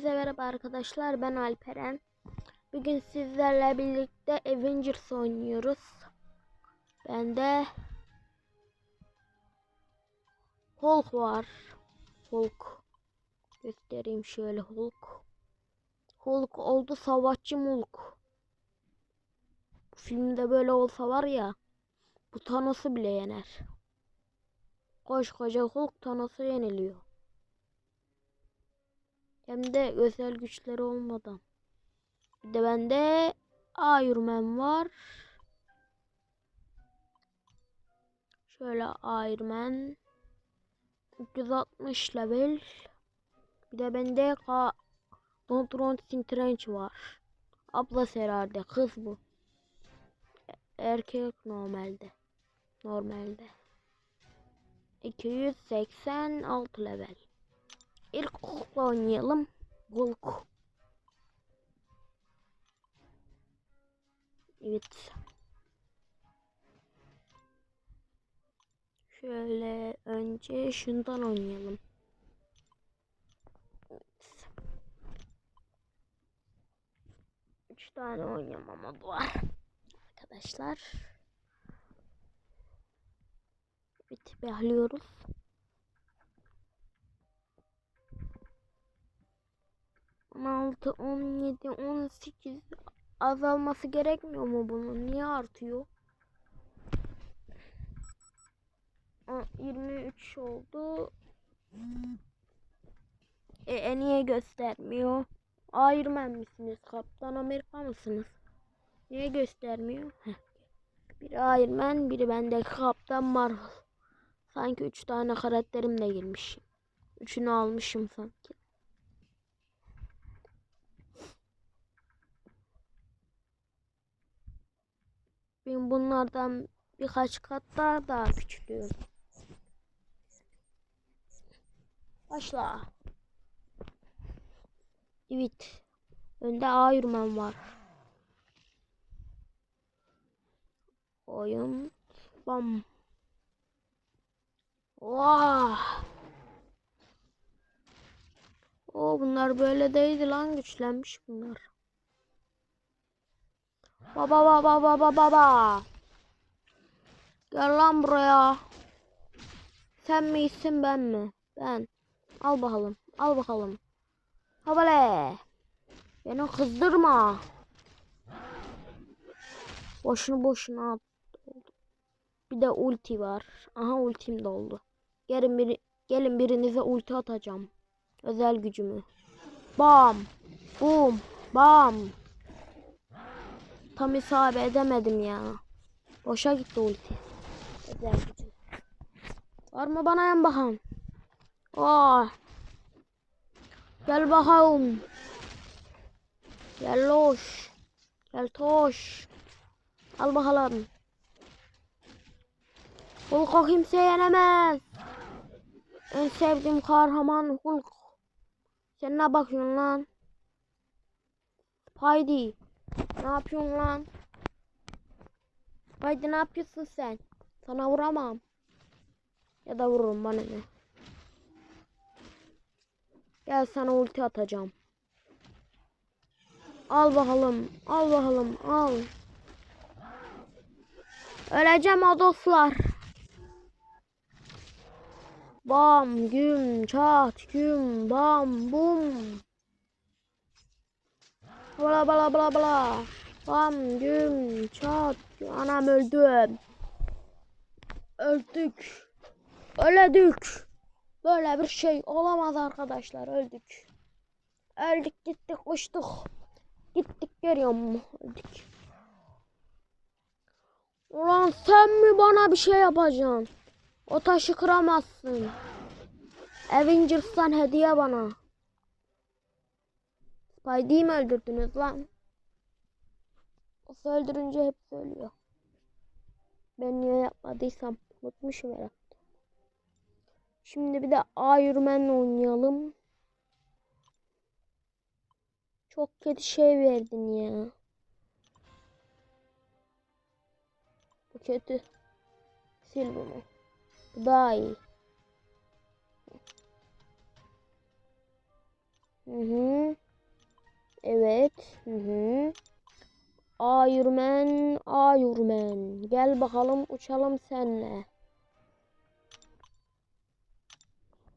Hepinize merhaba arkadaşlar. Ben Alperen. Bugün sizlerle birlikte Avengers oynuyoruz. Ben de Hulk var. Hulk. Göstereyim şöyle Hulk. Hulk oldu savaşçı Hulk. Bu filmde böyle olsa var ya bu Thanos'u bile yener. Koskoca Hulk Thanos'u yeniliyor. Hem de özel güçleri olmadan. Bir de bende Iron var. Şöyle Iron Man. 360 level. Bir de bende Ka Don Strange var. Abla herhalde. Kız bu. Erkek normalde. Normalde. 286 level. Hulk'la oynayalım. Hulk. Evet. Şöyle önce şundan oynayalım. Üç tane oynama modu var. Arkadaşlar. Evet, bekliyoruz. 16, 17, 18 azalması gerekmiyor mu bunun? Niye artıyor? Aa, 23 oldu. E, e niye göstermiyor? Iron Man misiniz? Kaptan Amerika mısınız? Niye göstermiyor? Heh. Biri Iron Man, biri bende Kaptan Marvel. Sanki 3 tane karakterim de girmiş. Üçünü almışım sanki. Ben bunlardan birkaç kat daha daha küçülüyorum. Başla. Evet. Önde Iron var. Oyun. Bam. Vah. O bunlar böyle değildi lan güçlenmiş bunlar. Baba baba baba baba. Gel lan buraya. Sen mi ben mi? Ben. Al bakalım. Al bakalım. Havale. Beni kızdırma. Boşunu boşuna at. Bir de ulti var. Aha ultim doldu. Gelin biri gelin birinize ulti atacağım. Özel gücümü. Bam. Bum. Bam. Tam isabe edemedim ya. Boşa gitti ulti. Özel gücüm. Var mı bana yan bakan? Oh. Gel bakalım. Gel loş. Gel toş. Al bakalım. Hulk'u kimse yenemez. En sevdiğim kahraman Hulk. Sen ne bakıyorsun lan? Spidey. Ne yapıyorsun lan? Haydi ne yapıyorsun sen? Sana vuramam. Ya da vururum bana ne? Gel sana ulti atacağım. Al bakalım. Al bakalım. Al. Öleceğim o dostlar. Bam güm çat güm bam bum. Bla bla bla bla. Bam güm çat. Anam öldüm. Öldük. Öldük. Böyle bir şey olamaz arkadaşlar öldük. Öldük gittik uçtuk. Gittik görüyor musun? Öldük. Ulan sen mi bana bir şey yapacaksın? O taşı kıramazsın. Avengers'tan hediye bana. Spidey'i mi öldürdünüz lan? O öldürünce hep söylüyor. Ben niye yapmadıysam unutmuşum herhalde. Şimdi bir de Iron oynayalım. Çok kötü şey verdin ya. Bu kötü. Sil bunu. Bu daha iyi. Hı hı. Evet. Hı hı. Ayurmen, Ayurmen. Gel bakalım uçalım senle.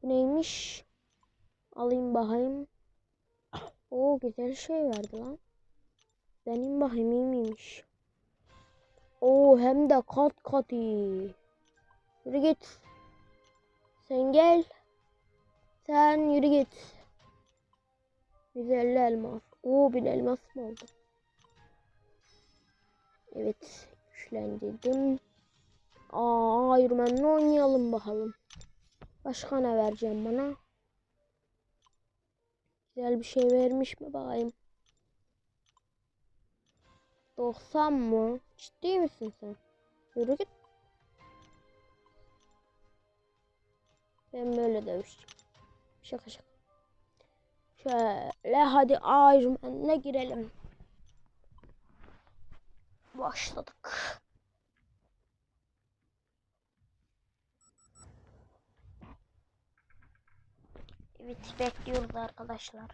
Neymiş? Alayım bakayım. Oo güzel şey verdi lan. Benim bakayım iyi miymiş? Hem de kat kat iyi. Yürü git. Sen gel. Sen yürü git. 150 elmas. Oo bir elmas mı oldu? Evet. Güçlendirdim. Aa Iron Man'le oynayalım bakalım. Başka ne vereceğim bana? Güzel bir şey vermiş mi bakayım? 90 mı? Ciddi misin sen? Yürü git. Ben böyle dövüşeceğim. Şaka şaka. Şöyle hadi Iron Man'le girelim. Başladık. Evet bekliyoruz arkadaşlar.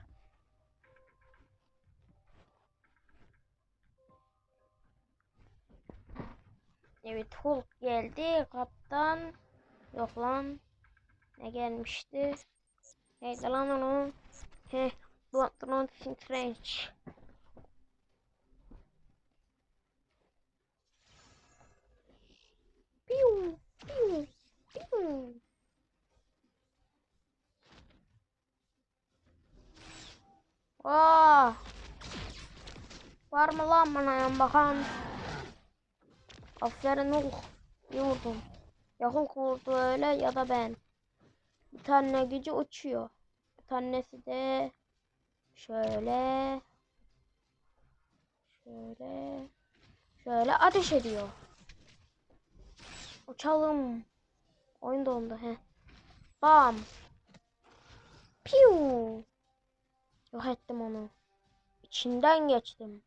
Evet Hulk geldi. Kaptan. Yok lan. Ne gelmişti? Neydi lan onu? Heh. Bloodline Strange. Piu, piu, piu. Aa! Var mı lan bana yan bakan? Aferin Hulk. İyi vurdum. Ya Hulk vurdu öyle ya da ben. Bir tane gücü uçuyor. Tanesi de şöyle şöyle şöyle ateş ediyor. Uçalım. Oyun dondu he. Bam. Piu. Yok ettim onu. İçinden geçtim.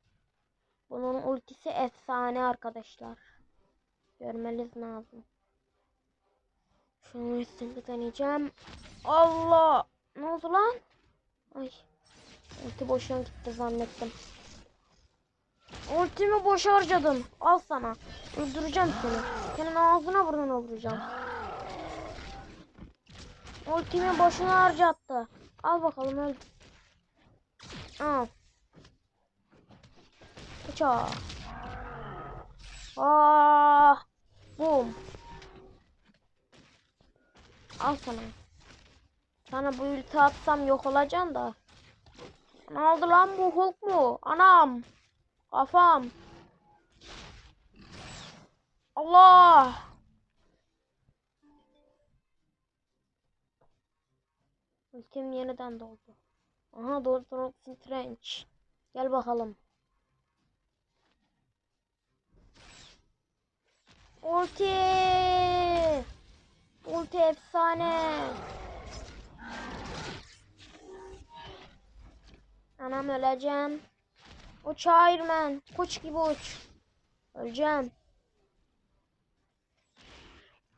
Bunun ultisi efsane arkadaşlar. Görmeniz lazım. Şunu üstünde deneyeceğim. Allah! Ne oldu lan? Ay. Ulti boşuna gitti zannettim. Ultimi boş harcadım. Al sana. Öldüreceğim seni. Senin ağzına burnuna vuracağım. Ultimi boşuna harcattı. Al bakalım öl. Al. Bıçağı. Ah. Bum. Al sana. Sana bu ulti atsam yok olacaksın da. Ne oldu lan bu Hulk mu? Anam. Kafam. Allah. Ultim yeniden doldu. Aha doldu Strange. Gel bakalım. Ulti. Ulti efsane. Anam öleceğim. Uç Iron. Kuş gibi uç. Öleceğim.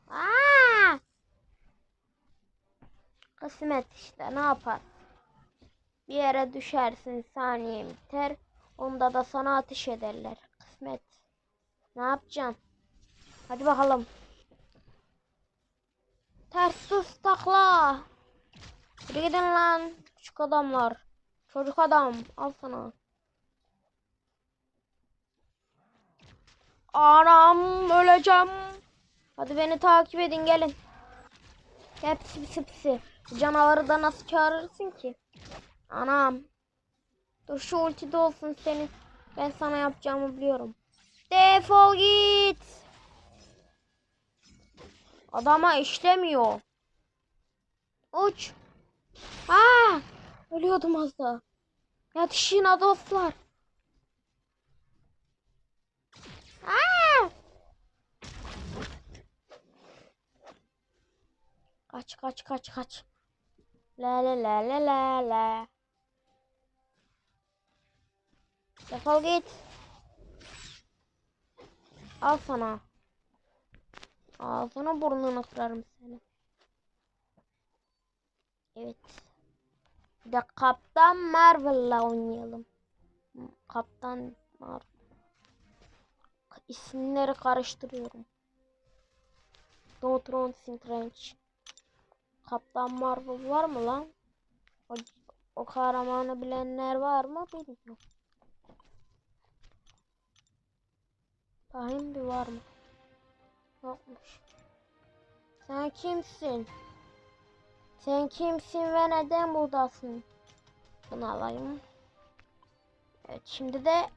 Aa! Kısmet işte ne yapar? Bir yere düşersin saniye biter. Onda da sana ateş ederler. Kısmet. Ne yapacaksın? Hadi bakalım. Ters düz takla. Gidin lan. Küçük adamlar. Çocuk adam. Al sana. Anam öleceğim. Hadi beni takip edin gelin. Gel pisi pisi Canavarı da nasıl çağırırsın ki? Anam. Dur şu ultide olsun seni. Ben sana yapacağımı biliyorum. Defol git. Adama işlemiyor. Uç. Aa! Ölüyordum az daha. Yetişin ha dostlar. Aa! Kaç kaç kaç kaç. La la la la la la. Defol git. Al sana. Ağzına burnunu kırarım seni. Evet. Bir de Kaptan Marvel'la oynayalım. Kaptan Marvel. İsimleri karıştırıyorum. Doctor Strange. Kaptan Marvel var mı lan? O, o kahramanı bilenler var mı bilmiyorum. Bakayım bir var mı? Yokmuş. Sen kimsin? Sen kimsin ve neden buradasın? Bunu alayım. Evet şimdi de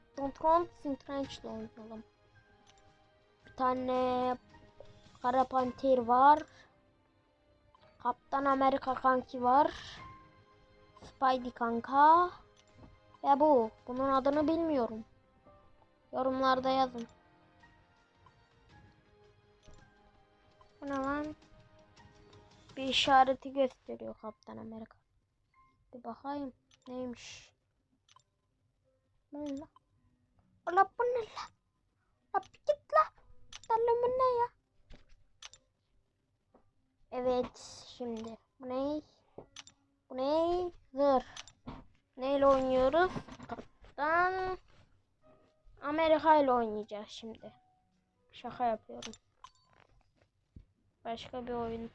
Strange ile oynayalım. Bir tane Kara Panter var. Kaptan Amerika kanki var. Spidey kanka. Ve bu. Bunun adını bilmiyorum. Yorumlarda yazın. Bu ne lan? Bir işareti gösteriyor Kaptan Amerika. Bir bakayım. Neymiş? La? Ola bu ne la? La bir git la. Bu ne ya? Evet şimdi bu ne? Bu ne? Zır. Neyle oynuyoruz? Kaptan Amerika ile oynayacağız şimdi. Şaka yapıyorum. Başka bir oyun.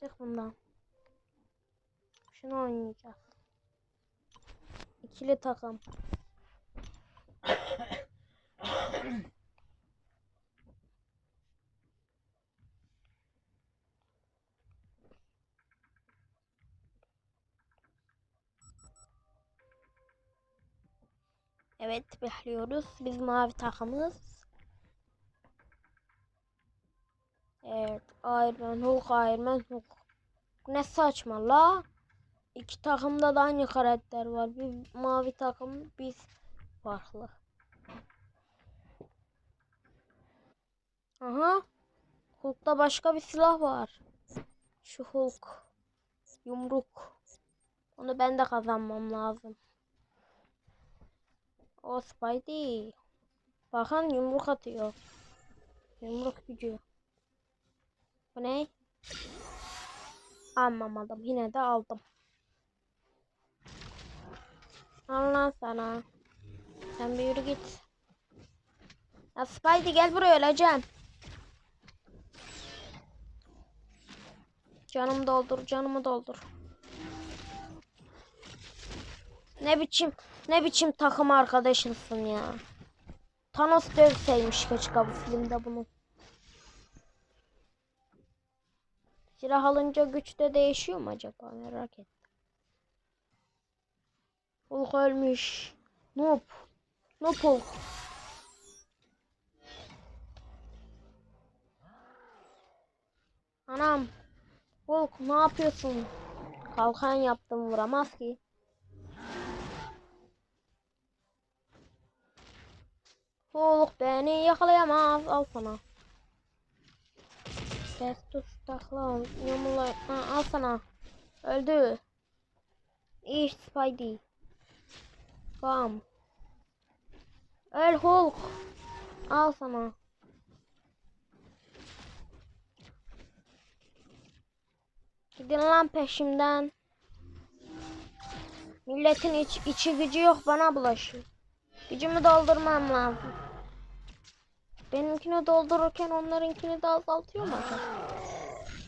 Çık bundan. Şunu oynayacağız. İkili takım. Evet bekliyoruz. Biz mavi takımız. Evet Iron Hulk, Iron Hulk. Ne saçma la. İki takımda da aynı karakter var. Bir mavi takım, biz farklı. Aha. Hulk'ta başka bir silah var. Şu Hulk. Yumruk. Onu ben de kazanmam lazım. O Spidey. Bakın yumruk atıyor. Yumruk gücü. Bu ne? Almamadım. Yine de aldım. Al lan sana. Sen bir yürü git. Ya Spidey gel buraya öleceğim. Canımı doldur, canımı doldur. Ne biçim, ne biçim takım arkadaşınsın ya. Thanos dövseymiş keşke bu filmde bunu. Silah alınca güç de değişiyor mu acaba merak ettim. Hulk ölmüş. Noob. Noob Hulk. Anam. Hulk ne yapıyorsun? Kalkan yaptım vuramaz ki. Hulk beni yakalayamaz. Al sana. Destus takla. Yumula. Ha, al sana. Öldü. İş Spidey. Bam. Öl Hulk. Al sana. Gidin lan peşimden. Milletin iç, içi gücü yok bana bulaşıyor. Gücümü doldurmam lazım. Benimkini doldururken onlarınkini de azaltıyor mu acaba?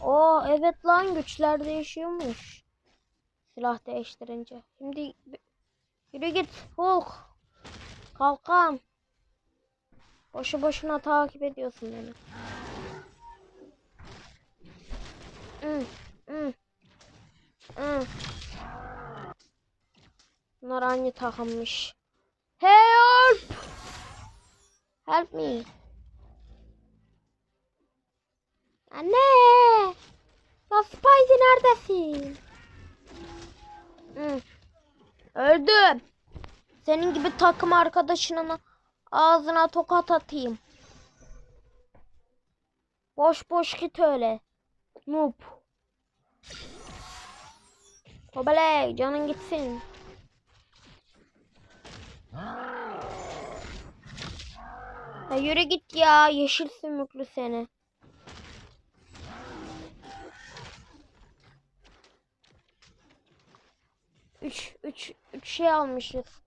Oo evet lan güçler değişiyormuş. Silah değiştirince. Şimdi yürü git Hulk. Kalkan. Boşu boşuna takip ediyorsun beni. Hı, hı, hı. Bunlar aynı takımmış. Help! Help me. Anne! Ya Spidey neredesin? Öldüm. Senin gibi takım arkadaşının ağzına tokat atayım. Boş boş git öyle. Noob. Kobele canın gitsin. Ya yürü git ya yeşil sümüklü seni. 3 3 3 şey almışız.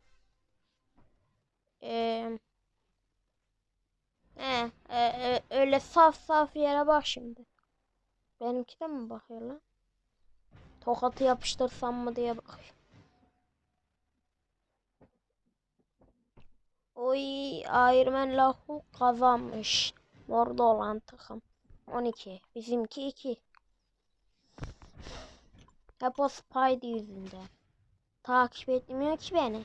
Ee, he, e, e, öyle saf saf yere bak şimdi. Benimki de mi bakıyor lan? Tokatı yapıştırsam mı diye bakıyor. Oy Iron lahu kazanmış. Morda olan takım. 12. Bizimki 2. Hep o Spidey yüzünden. Takip etmiyor ki beni.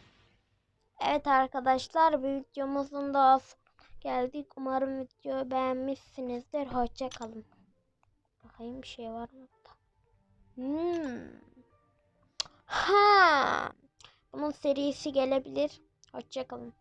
Evet arkadaşlar bir videomuzun daha sonuna geldik. Umarım videoyu beğenmişsinizdir. Hoşça kalın. Bakayım bir şey var mı burada? Hmm. Ha. Bunun serisi gelebilir. Hoşça kalın.